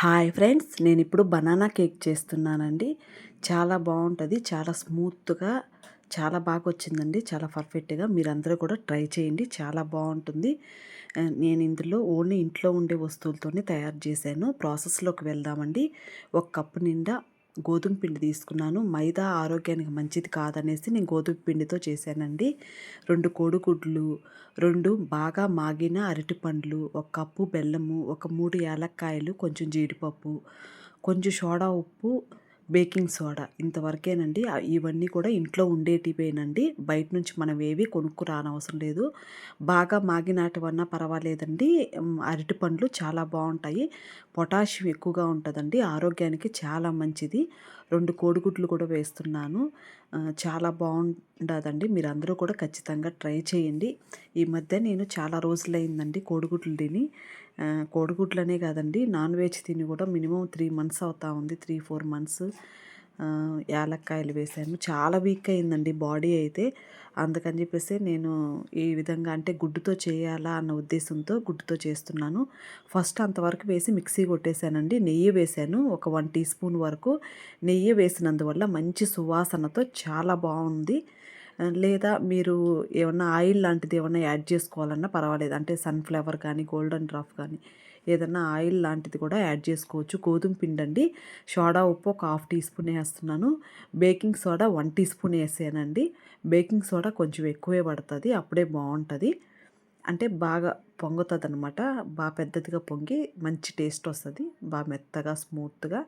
Hi friends నేను ఇప్పుడు banana cake చేస్తున్నానండి. చాలా బాగుంటుంది చాలా స్మూత్గా చాలా బాగా వచ్చిందండి చాలా పర్ఫెక్ట్గా. మీరందరూ కూడా ట్రై చేయండి చాలా బాగుంటుంది. నేను ఇందులో ఓన్లీ ఇంట్లో ఉండే వస్తువులతోనే తయారు చేశాను. ప్రాసెస్లోకి వెళ్దామండి. ఒక కప్పు నిండా గోధుమ పిండి తీసుకున్నాను. మైదా ఆరోగ్యానికి మంచిది కాదనేసి నేను గోధుమ పిండితో చేశానండి. రెండు కోడిగుడ్లు రెండు బాగా మాగిన అరటిపండ్లు ఒక కప్పు బెల్లము ఒక మూడు యాలక్కాయలు కొంచెం జీడిపప్పు కొంచెం సోడా ఉప్పు బేకింగ్ సోడా ఇంతవరకేనండి. ఇవన్నీ కూడా ఇంట్లో ఉండేటివేనండి. బయట నుంచి మనం ఏవి కొనుక్కు రానవసరం లేదు. బాగా మాగినాటివన్నా పర్వాలేదండి. అరటి పండ్లు చాలా బాగుంటాయి పొటాషియం ఎక్కువగా ఉంటుందండి. ఆరోగ్యానికి చాలా మంచిది. రెండు కోడిగుడ్లు కూడా వేస్తున్నాను. చాలా బాగుండదండి మీరు అందరూ కూడా ఖచ్చితంగా ట్రై చేయండి. ఈ మధ్య నేను చాలా రోజులైందండి కోడిగుడ్లు తిని. కోడిగుడ్లనే కాదండి నాన్ వెజ్ తిని కూడా మినిమం త్రీ మంత్స్ అవుతా ఉంది త్రీ ఫోర్ మంత్స్. యాలక్కాయలు వేసాను. చాలా వీక్ అయిందండి బాడీ అయితే. అందుకని చెప్పేసి నేను ఈ విధంగా అంటే గుడ్డుతో చేయాలా అన్న ఉద్దేశంతో గుడ్డుతో చేస్తున్నాను. ఫస్ట్ అంతవరకు వేసి మిక్సీ కొట్టేశానండి నెయ్యి వేశాను ఒక వన్ టీ స్పూన్ వరకు. నెయ్యి వేసినందువల్ల మంచి సువాసనతో చాలా బాగుంది. లేదా మీరు ఏమన్నా ఆయిల్ లాంటిది ఏమన్నా యాడ్ చేసుకోవాలన్నా పర్వాలేదు. అంటే సన్ఫ్లవర్ కానీ గోల్డెన్ డ్రాప్ కానీ ఏదన్నా ఆయిల్ లాంటిది కూడా యాడ్ చేసుకోవచ్చు. గోధుమ పిండి అండి సోడా ఉప్పు ఒక హాఫ్ టీ స్పూన్ వేస్తున్నాను. Baking soda one teaspoon వేసానండి. బేకింగ్ సోడా కొంచెం ఎక్కువే పడుతుంది. అప్పుడే బాగుంటుంది. అంటే బాగా పొంగుతుంది అనమాట బాగా పెద్దదిగా పొంగి మంచి టేస్ట్ వస్తుంది. బాగా మెత్తగా స్మూత్గా.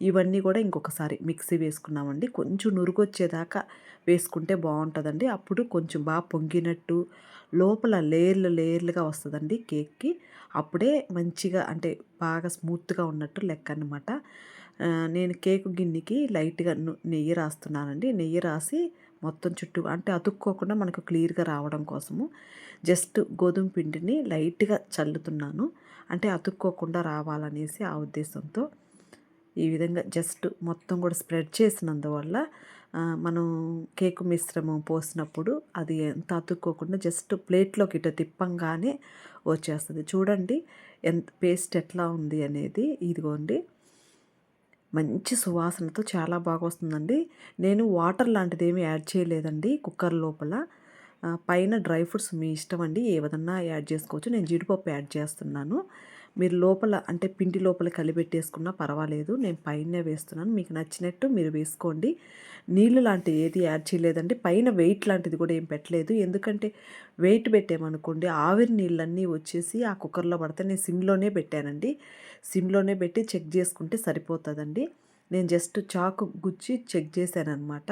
ఇవన్నీ కూడా ఇంకొకసారి మిక్సీ వేసుకున్నామండి. కొంచెం నురుగు వచ్చేదాకా వేసుకుంటే బాగుంటుందండి అప్పుడు కొంచెం బాగా పొంగినట్టు లోపల లేయర్లు లేయర్లుగా వస్తుందండి కేక్కి. అప్పుడే మంచిగా అంటే బాగా స్మూత్గా ఉన్నట్టు లెక్క అనమాట నేను కేక్ గిన్నెకి లైట్గా నెయ్యి రాస్తున్నానండి. నెయ్యి రాసి మొత్తం చుట్టూ అంటే అతుక్కోకుండా మనకు క్లియర్గా రావడం కోసము జస్ట్ గోధుమ పిండిని లైట్గా చల్లుతున్నాను. అంటే అతుక్కోకుండా రావాలనేసి ఆ ఉద్దేశంతో ఈ విధంగా జస్ట్ మొత్తం కూడా స్ప్రెడ్ చేసినందువల్ల మనం కేకు మిశ్రమం పోసినప్పుడు అది ఎంత అతుక్కోకుండా జస్ట్ ప్లేట్లోకి ఇటు తిప్పంగానే వచ్చేస్తుంది. చూడండి ఎంత పేస్ట్ ఎట్లా ఉంది అనేది ఇదిగోండి. మంచి సువాసనతో చాలా బాగా వస్తుందండి. నేను వాటర్ లాంటిది ఏమీ యాడ్ చేయలేదండి కుక్కర్ లోపల. పైన డ్రై ఫ్రూట్స్ మీ ఇష్టం అండి. ఏ విధంగా యాడ్ చేసుకోవచ్చు. నేను జీడిపప్పు యాడ్ చేస్తున్నాను. మీరు లోపల అంటే పిండి లోపల కలిపెట్టేసుకున్నా పర్వాలేదు. నేను పైనే వేస్తున్నాను. మీకు నచ్చినట్టు మీరు వేసుకోండి. నీళ్ళు లాంటి ఏది యాడ్ చేయలేదండి. పైన వెయిట్ లాంటిది కూడా ఏం పెట్టలేదు. ఎందుకంటే వెయిట్ పెట్టామనుకోండి ఆవిరి నీళ్ళన్నీ వచ్చేసి ఆ కుక్కర్లో పడితే నేను సిమ్లోనే పెట్టానండి. సిమ్లోనే పెట్టి చెక్ చేసుకుంటే సరిపోతుందండి. నేను జస్ట్ చాకు గుచ్చి చెక్ చేశాను అనమాట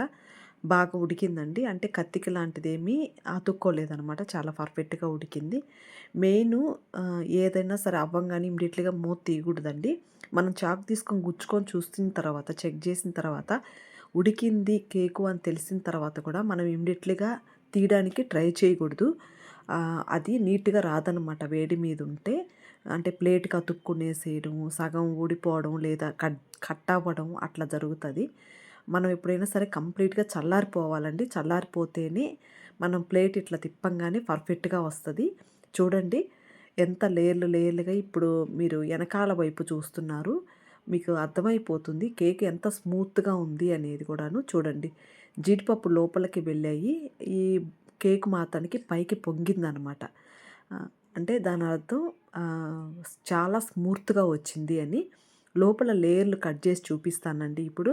బాగా ఉడికిందండి. అంటే కత్తికి లాంటిది ఏమీ అతుక్కోలేదనమాట. చాలా పర్ఫెక్ట్గా ఉడికింది. మెయిన్ ఏదైనా సరే అవ్వంగానే ఇమ్మీడియట్లీగా మూత తీయకూడదండి. మనం చాకు తీసుకొని గుచ్చుకొని చూసిన తర్వాత చెక్ చేసిన తర్వాత ఉడికింది కేకు అని తెలిసిన తర్వాత కూడా మనం ఇమ్మీడియట్లీగా తీయడానికి ట్రై చేయకూడదు. అది నీట్గా రాదనమాట. వేడి మీద ఉంటే అంటే ప్లేట్కి అతుక్కునేసేయడం సగం ఊడిపోవడం లేదా కట్ కట్ అవ్వడం అట్లా జరుగుతుంది. మనం ఎప్పుడైనా సరే కంప్లీట్గా చల్లారిపోవాలండి. చల్లారిపోతేనే మనం ప్లేట్ ఇట్లా తిప్పంగానే పర్ఫెక్ట్గా వస్తుంది. చూడండి ఎంత లేయర్లు లేయర్లుగా ఇప్పుడు మీరు వెనకాల వైపు చూస్తున్నారు. మీకు అర్థమైపోతుంది కేక్ ఎంత స్మూత్గా ఉంది అనేది కూడాను. చూడండి జీడిపప్పు లోపలికి వెళ్ళాయి. ఈ కేక్ మాత్రానికి పైకి పొంగిందనమాట. అంటే దాని అర్థం చాలా స్మూత్గా వచ్చింది అని. లోపల లేయర్లు కట్ చేసి చూపిస్తానండి. ఇప్పుడు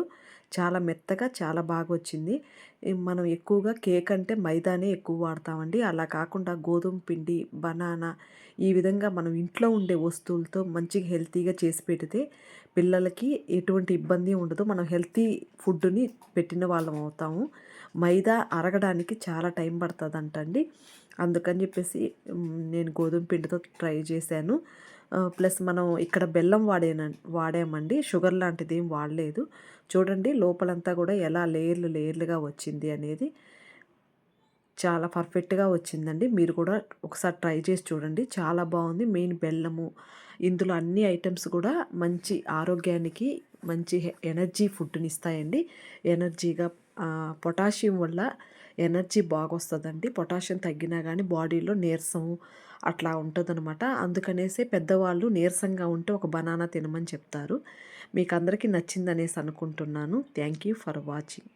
చాలా మెత్తగా చాలా బాగా వచ్చింది మనం ఎక్కువగా కేక్ అంటే మైదానే ఎక్కువ వాడతామండి. అలా కాకుండా గోధుమ పిండి బనానా ఈ విధంగా మనం ఇంట్లో ఉండే వస్తువులతో మంచిగా హెల్తీగా చేసి పెడితే పిల్లలకి ఎటువంటి ఇబ్బంది ఉండదు. మనం హెల్తీ ఫుడ్ని పెట్టిన వాళ్ళం అవుతాము. మైదా అరగడానికి చాలా టైం పడుతుంది అంటండి అందుకని చెప్పేసి నేను గోధుమ పిండితో ట్రై చేశాను. ప్లస్ మనం ఇక్కడ బెల్లం వాడేన వాడామండి. షుగర్ లాంటిది ఏం వాడలేదు. చూడండి లోపలంతా కూడా ఎలా లేయర్లు లేయర్లుగా వచ్చింది అనేది. చాలా పర్ఫెక్ట్‌గా వచ్చిందండి. మీరు కూడా ఒకసారి ట్రై చేసి చూడండి. చాలా బాగుంది. మెయిన్ బెల్లము, ఇందులో అన్ని ఐటమ్స్ కూడా మంచి ఆరోగ్యానికి మంచి ఎనర్జీ ఫుడ్ని ఇస్తాయండి. ఎనర్జీగా పొటాషియం వల్ల ఎనర్జీ బాగొస్తుందండి పొటాషియం తగ్గినా కానీ బాడీలో నీరసం అట్లా ఉంటుందన్నమాట అందుకనేసే పెద్దవాళ్ళు నీరసంగా ఉంటే ఒక బనానా తినమని చెప్తారు. మీకు అందరికీ నచ్చిందనేసి అనుకుంటున్నాను. Thank you for watching.